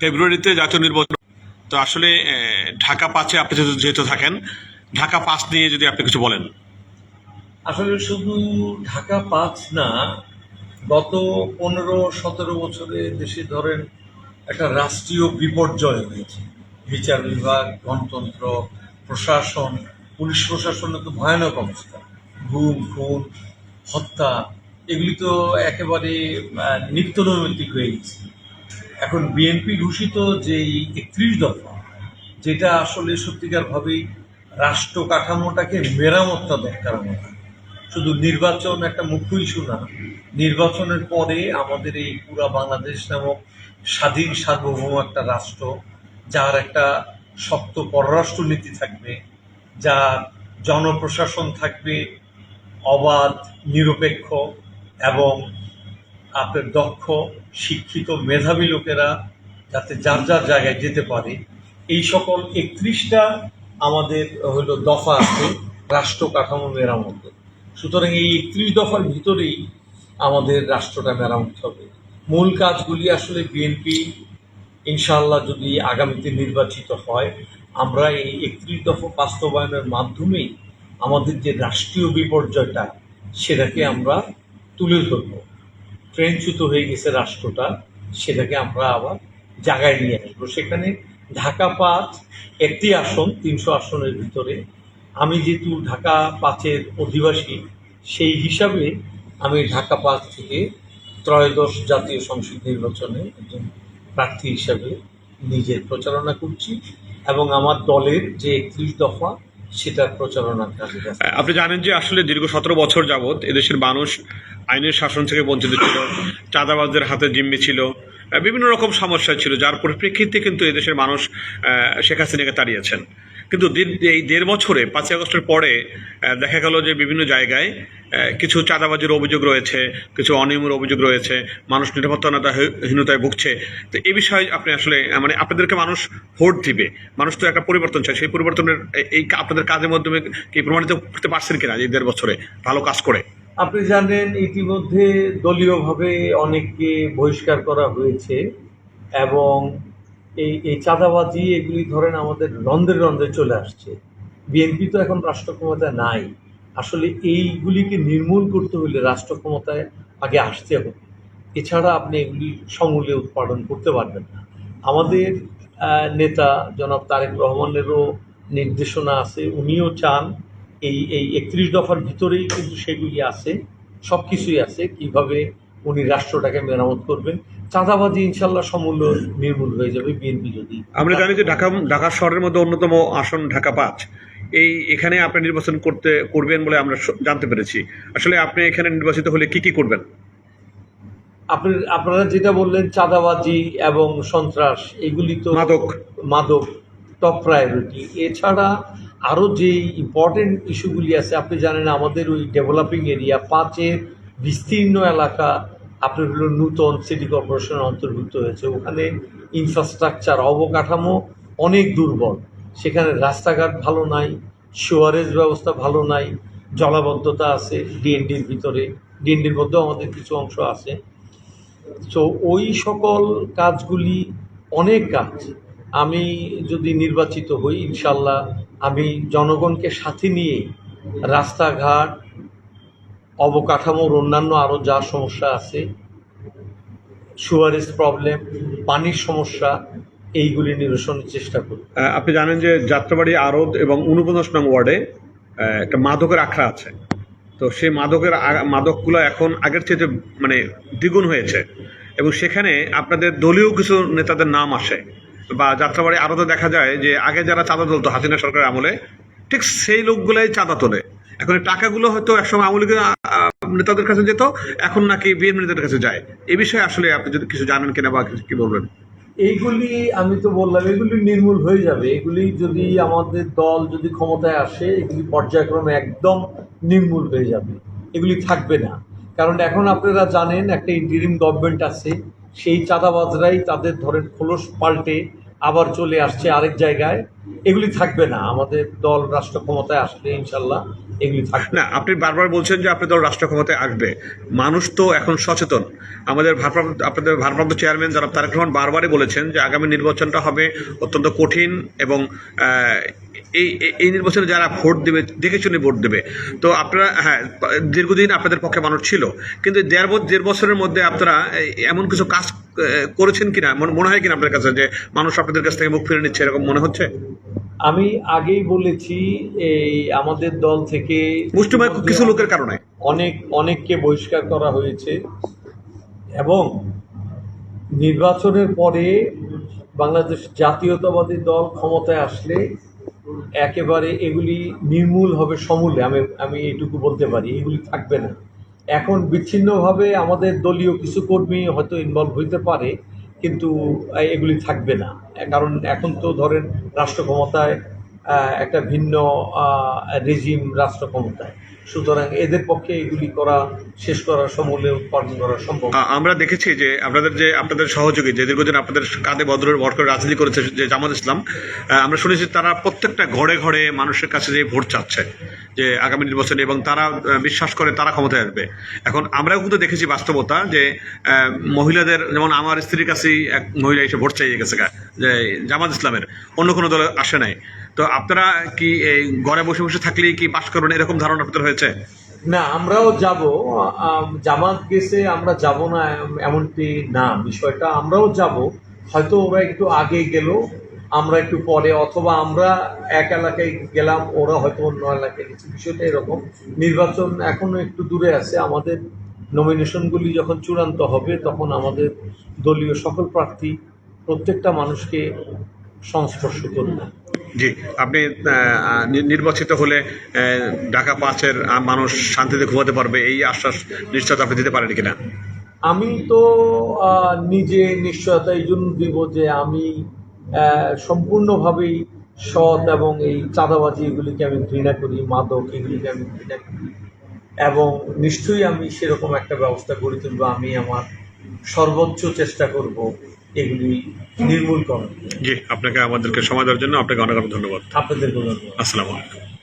ফেব্রুয়ারিতে জাতীয় নির্বাচন। তো আসলে ঢাকা পাঁচে আপনি যেহেতু- থাকেন, ঢাকা পাঁচ নিয়ে যদি আপনি কিছু বলেন। আসলে শুধু ঢাকা পাঁচ না, গত পনেরো, সতেরো বছরে দেশে ধরেন একটা রাষ্ট্রীয় বিপর্যয় হয়েছে। বিচার বিভাগ, গণতন্ত্র, প্রশাসন, পুলিশ প্রশাসনের তো ভয়ানক অবস্থা। গুম, খুন, হত্যা, এগুলি তো একেবারে নিত্যনৈমিত্তিক হয়ে গেছে। এখন বিএনপি ঘোষিত যেই একত্রিশ দফা, যেটা আসলে সত্যিকারভাবেই রাষ্ট্র কাঠামোটাকে মেরামতটা দরকার আমাদের শুধু নির্বাচন একটা মুখ্য ইস্যু না, নির্বাচনের পরে আমাদের এই পুরা বাংলাদেশ নামক স্বাধীন সার্বভৌম একটা রাষ্ট্র, যার একটা শক্ত পররাষ্ট্রনীতি থাকবে, যার জনপ্রশাসন থাকবে অবাধ, নিরপেক্ষ এবং আপনার দক্ষ শিক্ষিত মেধাবী লোকেরা যাতে যার যার জায়গায় যেতে পারে। এই সকল একত্রিশটা আমাদের হলো দফা আছে, রাষ্ট্র কাঠামো মেরামত। সুতরাং এই একত্রিশ দফার ভিতরেই আমাদের রাষ্ট্রটা মেরামত হবে। মূল কাজগুলি আসলে বিএনপি ইনশাআল্লাহ যদি আগামীতে নির্বাচিত হয়, আমরা এই একত্রিশ দফা বাস্তবায়নের মাধ্যমেই আমাদের যে রাষ্ট্রীয় বিপর্যয়টা, সেটাকে আমরা তুলে ধরবো। ট্রেনচ্যুত হয়ে গেছে রাষ্ট্রটা, সেটাকে আমরা আবার জায়গায় নিয়ে আসব। সেখানে ঢাকা পাঁচ, একটি আসন, তিনশো আসনের ভিতরে। আমি যেহেতু ঢাকা পাঁচের অধিবাসী, সেই হিসাবে আমি ঢাকা পাঁচ থেকে ত্রয়োদশ জাতীয় সংসদ নির্বাচনে একজন প্রার্থী হিসাবে নিজের প্রচারণা করছি এবং আমার দলের যে একত্রিশ দফা, সেটার প্রচারণার কাজে আপনি জানেন যে আসলে দীর্ঘ সতেরো বছর যাবৎ এদেশের মানুষ আইনের শাসন থেকে বঞ্চিত ছিল, চাঁদাবাজদের হাতে জিম্মি ছিল বিভিন্ন রকম সমস্যা ছিল, যার পরিপ্রেক্ষিতে কিন্তু এদেশের মানুষ শেখ হাসিনাকে তাড়িয়েছেন। কিন্তু এই দেড় বছরে, পাঁচই আগস্টের পরে দেখা গেল যে বিভিন্ন জায়গায় কিছু চাঁদাবাজির অভিযোগ রয়েছে, কিছু অনিয়মের অভিযোগ রয়েছে, মানুষ নিরাপত্তাহীনতায় ভুগছে। তো এই বিষয়ে আপনি আসলে মানে আপনাদেরকে মানুষ ভোট দিবে। মানুষ তো একটা পরিবর্তন চায়, সেই পরিবর্তনের এই আপনাদের কাজের মাধ্যমে কি প্রমাণিত করতে পারছেন কিনা এই দেড় বছরে ভালো কাজ করে? আপনি জানেন, ইতিমধ্যে দলীয়ভাবে অনেককে বহিষ্কার করা হয়েছে এবং এই এই চাঁদাবাজি এগুলি ধরেন আমাদের রন্ধ্রে রন্ধ্রে চলে আসছে। বিএনপি তো এখন রাষ্ট্র ক্ষমতায় নাই। আসলে এইগুলিকে নির্মূল করতে হলে রাষ্ট্র ক্ষমতায় আগে আসতে হবে। এছাড়া আপনি এগুলি সমূলে উৎপাদন করতে পারবেন না। আমাদের নেতা জনাব তারেক রহমানেরও নির্দেশনা আছে। উনিও চান এই এই একত্রিশ দফার ভিতরেই কিন্তু সেগুলি আছে সব কিছুই আছে কীভাবে উনি রাষ্ট্রটাকে মেরামত করবেন। চাঁদাবাজি ইনশাল্লাহ সমূল্য নির্মূল হয়ে যাবে বিএনপি যদি। আমরা জানি যে ঢাকা ঢাকা শহরের মধ্যে অন্যতম আসন ঢাকা পাঁচ। এই এখানে আপনি নির্বাচন করতে করবেন বলে আমরা জানতে পেরেছি। আসলে আপনি এখানে নির্বাচিত হলে কি কি করবেন? আপনি আপনারা যেটা বললেন চাঁদাবাজি এবং সন্ত্রাস এগুলি তো মাদক। মাদক টপ প্রায়োরিটি এছাড়া আরও যে ইম্পর্টেন্ট ইস্যুগুলি আছে, আপনি জানেন আমাদের ওই ডেভেলপিং এরিয়া পাঁচের বিস্তীর্ণ এলাকা আপনার হলো নূতন সিটি কর্পোরেশনের অন্তর্ভুক্ত হয়েছে। ওখানে ইনফ্রাস্ট্রাকচার অবকাঠামো অনেক দুর্বল। সেখানে রাস্তাঘাট ভালো নাই সিওয়ারেজ ব্যবস্থা ভালো নাই, জলাবদ্ধতা আছে ডিএনডির ভিতরে। ডিএনডির মধ্যেও আমাদের কিছু অংশ আছে। তো ওই সকল কাজগুলি অনেক কাজ। আমি যদি নির্বাচিত হই, ইনশাল্লাহ আমি জনগণকে সাথে নিয়ে রাস্তাঘাট, অবকাঠামোর অন্যান্য আরও যা সমস্যা আছে সুয়ারেজ প্রবলেম, পানির সমস্যা, এইগুলি নিরসনের চেষ্টা করি আপনি জানেন যে যাত্রাবাড়ি আরদ এবং উনপঞ্চাশ নং ওয়ার্ডে একটা মাদকের আখড়া আছে। তো সেই মাদকের মাদকগুলো এখন আগের চেয়ে মানে দ্বিগুণ হয়েছে। এবং সেখানে আপনাদের দলীয় কিছু নেতাদের নাম আসে। বা যাত্রাবাড়ি আরদে দেখা যায় যে আগে যারা চাঁদা তুলতো হাসিনা সরকারের আমলে, ঠিক সেই লোকগুলাই চাঁদা তোলে। এখন টাকাগুলো হয়তো একসময় আওয়ামী লীগের নেতাদের কাছে যেত, এখন নাকি বিএনপি নেতাদের কাছে যায়। এ বিষয়ে আসলে আপনি যদি কিছু জানেন কিনা বা কি বলবেন? এইগুলি আমি তো বললাম, এগুলি নির্মূল হয়ে যাবে। এগুলি যদি আমাদের দল যদি ক্ষমতায় আসে, এগুলি পর্যায়ক্রমে একদম নির্মূল হয়ে যাবে। এগুলি থাকবে না। কারণ এখন আপনারা জানেন একটা ইন্টারিম গভর্নমেন্ট আছে, সেই চাঁদাবাজরাই তাদের ধরেন খোলস পাল্টে আবার চলে আসছে আরেক জায়গায়। এগুলি থাকবে না, আমাদের দল রাষ্ট্র ক্ষমতায় আসলে ইনশাল্লাহ এগুলি থাকবে। না, আপনি বারবার বলছেন যে আপনাদের দল রাষ্ট্র ক্ষমতায় আসবে। মানুষ তো এখন সচেতন। আমাদের ভারপ্রাপ্ত, আপনাদের ভারপ্রাপ্ত চেয়ারম্যান জনাব তারেক রহমান বারবারই বলেছেন যে আগামী নির্বাচনটা হবে অত্যন্ত কঠিন এবং এই এই- নির্বাচনে যারা ভোট দেবে দেখে শুনে ভোট দেবে। তো আপনারা হ্যাঁ দীর্ঘদিন আপনাদের পক্ষে মানুষ ছিল। কিন্তু দেড় দেড় বছরের মধ্যে আপনারা এমন কিছু কাজ করেছেন কিনা? মনে- মনে হয় কিনা আপনার কাছে যে মানুষ আপনাদের কাছ থেকে মুখ ফিরে নিচ্ছে এরকম মনে হচ্ছে? আমি আগেই বলেছি এই আমাদের দল থেকে মুষ্টিময় কিছু লোকের কারণে। অনেক অনেককে বহিষ্কার করা হয়েছে। এবং নির্বাচনের পরে বাংলাদেশ জাতীয়তাবাদী দল ক্ষমতায় আসলে একেবারে এগুলি নির্মূল হবে সমূলে, আমি আমি এইটুকু বলতে পারি, এগুলি থাকবে না। এখন বিচ্ছিন্নভাবে আমাদের দলীয় কিছু কর্মী হয়তো ইনভলভ হইতে পারে, কিন্তু এগুলি থাকবে না। কারণ এখন তো ধরেন রাষ্ট্র ক্ষমতায় একটা ভিন্ন রেজিম রাষ্ট্র ক্ষমতায় সুতরাং এদের পক্ষে এগুলি করা, শেষ করা সমূলে উৎপাদন করা সম্ভব। আমরা দেখেছি যে আপনাদের যে, আপনাদের সহযোগী যে দীর্ঘদিন আপনাদের কাঁধে বদলের ভর করে রাজনীতি করেছে যে জামাত ইসলাম আমরা শুনেছি তারা প্রত্যেকটা ঘরে ঘরে মানুষের কাছে যে ভোট চাচ্ছে। যে আগামী নির্বাচনে এবং তারা বিশ্বাস করে তারা ক্ষমতায় আসবে। এখন আমরাও কিন্তু দেখেছি বাস্তবতা যে মহিলাদের, যেমন আমার স্ত্রীর কাছেই এক মহিলা এসে ভোট চাইয়ে গেছে যে জামাত ইসলামের, অন্য কোনো দলে আসে নাই। তো আপনারা কি এই ঘরে বসে বসে থাকলেই কি পাশ করবেন? এরকম ধারণা আপনাদের হয়েছে? না, আমরাও যাব। জামাত গেছে, আমরা যাব না, এমনটি না। বিষয়টা আমরাও যাব। হয়তো ওরা একটু আগে গেল আমরা একটু পরে অথবা আমরা এক এলাকায় গেলাম ওরা হয়তো অন্য এলাকায় গেছে। বিষয়টা এরকম। নির্বাচন এখনও একটু দূরে আছে। আমাদের নমিনেশনগুলি যখন চূড়ান্ত হবে তখন আমাদের দলীয় সকল প্রার্থী প্রত্যেকটা মানুষকে সংস্পর্শ করবে। জি আপনি নির্বাচিত হলে ঢাকা পাঁচের মানুষ শান্তিতে ঘুমাতে পারবে এই আশ্বাস নিশ্চয়তা আপনি দিতে পারেন কিনা? আমি তো নিজে নিশ্চয়তা এই জন্য দিব যে আমি সম্পূর্ণভাবেই সৎ এবং এই চাঁদাবাজি এগুলিকে আমি ঘৃণা করি মাদক এগুলিকে আমি ঘৃণা করি। এবং নিশ্চয়ই আমি সেরকম একটা ব্যবস্থা গড়ে তুলব আমি আমার সর্বোচ্চ চেষ্টা করব এগুলি নির্মূল করার। জি আপনাকে আমাদেরকে সময় দেওয়ার জন্য আপনাকে অনেক অনেক ধন্যবাদ। আপনাদেরকে ধন্যবাদ। আসসালামু আলাইকুম।